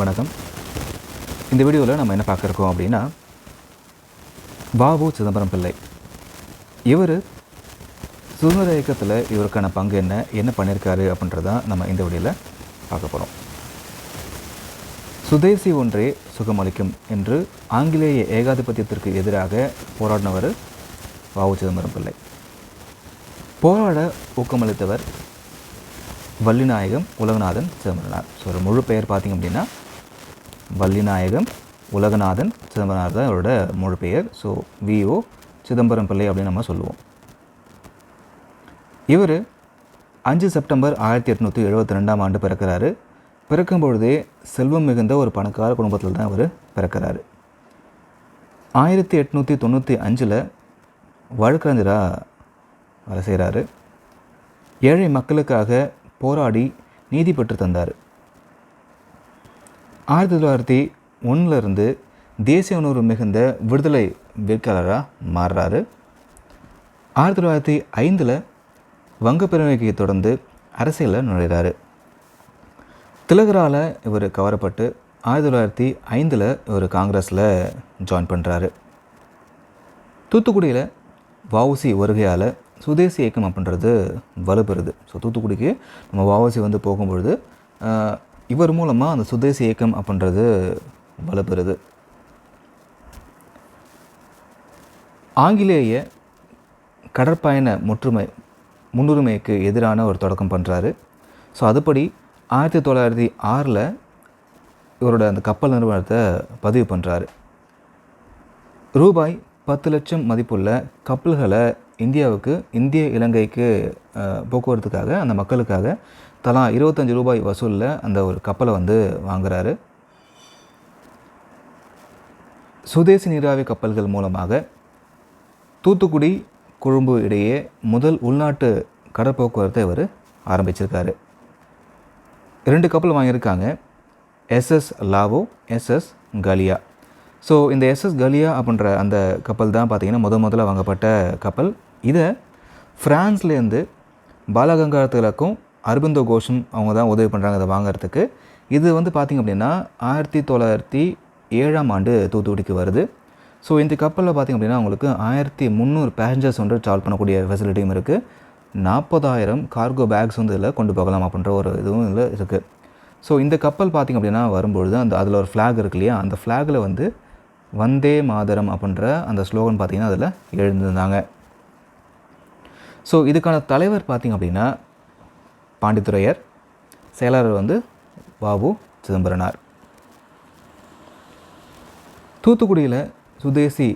வணக்கம். இந்த வீடியோவில் நம்ம என்ன பார்க்குறோம் அப்படின்னா பாபு சிதம்பரம் பிள்ளை. இவர் சுதந்திர இயக்கத்தில் இவருக்கான பங்கு என்ன என்ன பண்ணியிருக்காரு அப்படின்றதான் நம்ம இந்த வீடியோவில் பார்க்க போகிறோம் சுதேசி ஒன்றே சுகமளிக்கும் என்று ஆங்கிலேய ஏகாதிபத்தியத்திற்கு எதிராக போராடினவர் பாபு சிதம்பரம் பிள்ளை. போராட ஊக்கமளித்தவர் வள்ளிநாயகம் உலகநாதன் சிதம்பரனார். ஸோ ஒரு முழு பெயர் பார்த்திங்க அப்படின்னா வள்ளிநாயகம் உலகநாதன் சிதம்பரனார் தான் அவரோட முழு பெயர். ஸோ விஓ சிதம்பரம் பிள்ளை அப்படின்னு நம்ம சொல்லுவோம். இவர் அஞ்சு செப்டம்பர் ஆயிரத்தி எட்நூற்றி எழுபத்தி ரெண்டாம் ஆண்டு பிறக்கிறாரு. பிறக்கும் பொழுதே செல்வம் மிகுந்த ஒரு பணக்கார குடும்பத்தில் தான் அவர் பிறக்கிறாரு. ஆயிரத்தி எட்நூற்றி தொண்ணூற்றி அஞ்சில் வழக்கறிஞராக வேலை செய்கிறாரு ஏழை மக்களுக்காக போராடி நீதி பெற்று தந்தார். ஆயிரத்தி தொள்ளாயிரத்தி ஒன்றிலிருந்து தேசிய உணர்வு மிகுந்த விடுதலை வேட்பாளராக மாறுறாரு. ஆயிரத்தி தொள்ளாயிரத்தி ஐந்தில் வங்க பெருமைக்கு தொடர்ந்து அரசியலில் நுழைகிறாரு திலகரால் இவர் கவரப்பட்டு ஆயிரத்தி தொள்ளாயிரத்தி ஐந்தில் இவர் காங்கிரஸில் ஜாயின் பண்ணுறாரு தூத்துக்குடியில் வவுசி வருகையால் சுதேசி இயக்கம் அப்படின்றது வலுப்பெறுது ஸோ தூத்துக்குடிக்கு நம்ம வாவசி வந்து போகும்பொழுது இவர் மூலமாக அந்த சுதேசி இயக்கம் அப்படின்றது வலுப்பெறுது ஆங்கிலேய கடற்பயண முற்றுமை முன்னுரிமைக்கு எதிரான ஒரு தொடக்கம் பண்ணுறாரு ஸோ அதுபடி ஆயிரத்தி தொள்ளாயிரத்தி ஆறில் இவரோட அந்த கப்பல் நிறுவனத்தை பதிவு பண்ணுறாரு ரூபாய் பத்து லட்சம் மதிப்புள்ள கப்பல்களை இந்தியாவுக்கு இந்திய இலங்கைக்கு போக்குவரத்துக்காக அந்த மக்களுக்காக தலா இருபத்தஞ்சி ரூபாய் வசூலில் அந்த ஒரு கப்பலை வந்து வாங்குறாரு. சுதேசி நீராவி கப்பல்கள் மூலமாக தூத்துக்குடி கொழும்பு இடையே முதல் உள்நாட்டு கடற்போக்குவரத்தை இவர் ஆரம்பிச்சிருக்காரு. ரெண்டு கப்பல் வாங்கியிருக்காங்க. SS Lawoe SS Gallia. So இந்த எஸ்எஸ் கலியா அப்படின்ற அந்த கப்பல் தான் பார்த்திங்கன்னா முத முதல்ல வாங்கப்பட்ட கப்பல். இதை ஃப்ரான்ஸ்லேருந்து பாலகங்காரத்துலக்கும் அரபிந்தோ கோஷும் அவங்க தான் உதவி பண்ணுறாங்க அதை வாங்குறதுக்கு. இது வந்து பார்த்திங்க அப்படின்னா ஆயிரத்தி தொள்ளாயிரத்தி ஏழாம் ஆண்டு தூத்துக்குடிக்கு வருது. ஸோ இந்த கப்பலில் பார்த்திங்க அப்படின்னா உங்களுக்கு ஆயிரத்தி முந்நூறு பேசஞ்சர்ஸ் வந்து ட்ராவல் பண்ணக்கூடிய ஃபெசிலிட்டியும் இருக்குது நாற்பதாயிரம் கார்கோ பேக்ஸ் வந்து இதில் கொண்டு போகலாம் அப்படின்ற ஒரு இதுவும் இதில் இருக்குது ஸோ இந்த கப்பல் பார்த்திங்க அப்படின்னா வரும்பொழுது அந்த அதில் ஒரு ஃப்ளாக் இருக்கு இல்லையா? அந்த ஃப்ளாகில் வந்து வந்தே மாதரம் அப்படின்ற அந்த ஸ்லோகன் பார்த்திங்கன்னா அதில் எழுந்திருந்தாங்க. ஸோ இதுக்கான தலைவர் பார்த்திங்க அப்படின்னா பாண்டித்துரையர் செயலாளர் வந்து பாபு சிதம்பரனார். தூத்துக்குடியில் சுதேசி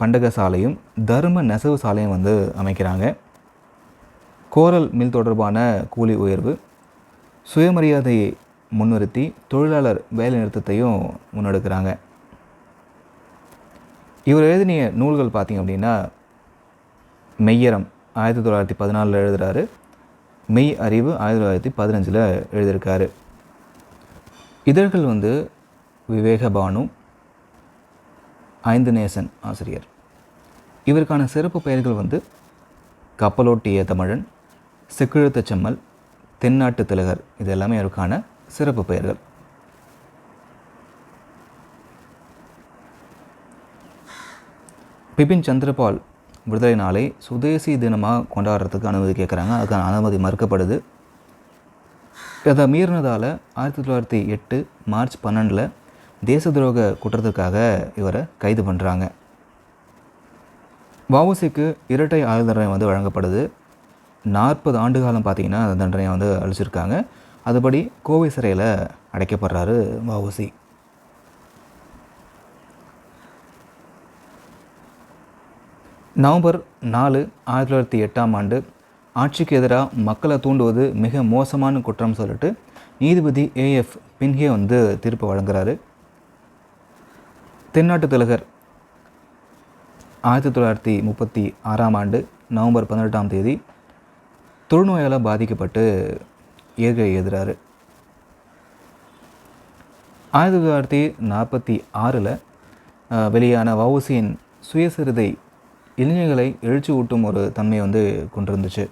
பண்டக சாலையும் தர்ம நெசவு சாலையும் வந்து அமைக்கிறாங்க. கோரல் மில் தொடர்பான கூலி உயர்வு சுயமரியாதையை முன்னிறுத்தி தொழிலாளர் வேலைநிறுத்தத்தையும் முன்னெடுக்கிறாங்க. இவர் எழுதிய நூல்கள் பார்த்திங்க அப்படின்னா மெய்யரம் ஆயிரத்தி தொள்ளாயிரத்தி பதினாலில் எழுதுகிறாரு மெய் அறிவு ஆயிரத்தி தொள்ளாயிரத்தி பதினஞ்சில் எழுதியிருக்காரு. இதழ்கள் வந்து விவேகபானு ஐந்து நேசன் ஆசிரியர். இவருக்கான சிறப்பு பெயர்கள் வந்து கப்பலோட்டிய தமிழன் செக்கிழுத்த செம்மல் தென்னாட்டு திலகர். இது எல்லாமே இவருக்கான சிறப்பு பெயர்கள். பிபின் சந்திரபால் விடுதலை நாளை சுதேசி தினமாக கொண்டாடுறதுக்கு அனுமதி கேட்குறாங்க அதுக்கான அனுமதி மறுக்கப்படுது. இதை மீறினதால் ஆயிரத்தி தொள்ளாயிரத்தி எட்டு மார்ச் பன்னெண்டில் தேச துரோக குற்றத்துக்காக இவரை கைது பண்ணுறாங்க வவுசிக்கு இரட்டை ஆயுள் தண்டனை வந்து வழங்கப்படுது. நாற்பது ஆண்டு காலம் பார்த்திங்கன்னா அந்த தண்டனையை வந்து அழிச்சிருக்காங்க அதுபடி கோவை சிறையில் அடைக்கப்படுறாரு வவுசி நவம்பர் நாலு ஆயிரத்தி தொள்ளாயிரத்தி எட்டாம் ஆண்டு ஆட்சிக்கு எதிராக மக்களை தூண்டுவது மிக மோசமான குற்றம் சொல்லிட்டு நீதிபதி ஏஎஃப் பின்ஹே வந்து தீர்ப்பு வழங்குறாரு. தென்னாட்டு திலகர் ஆயிரத்தி தொள்ளாயிரத்தி முப்பத்தி ஆறாம் ஆண்டு நவம்பர் பதினெட்டாம் தேதி தொழுநோயால் பாதிக்கப்பட்டு இயற்கை எழுதுறாரு ஆயிரத்தி தொள்ளாயிரத்தி நாற்பத்தி ஆறில் வெளியான வவுசியின் சுயசரிதை இளைஞர்களை எழுச்சி ஊட்டும் ஒரு தன்மையை வந்து கொண்டிருந்துச்சு.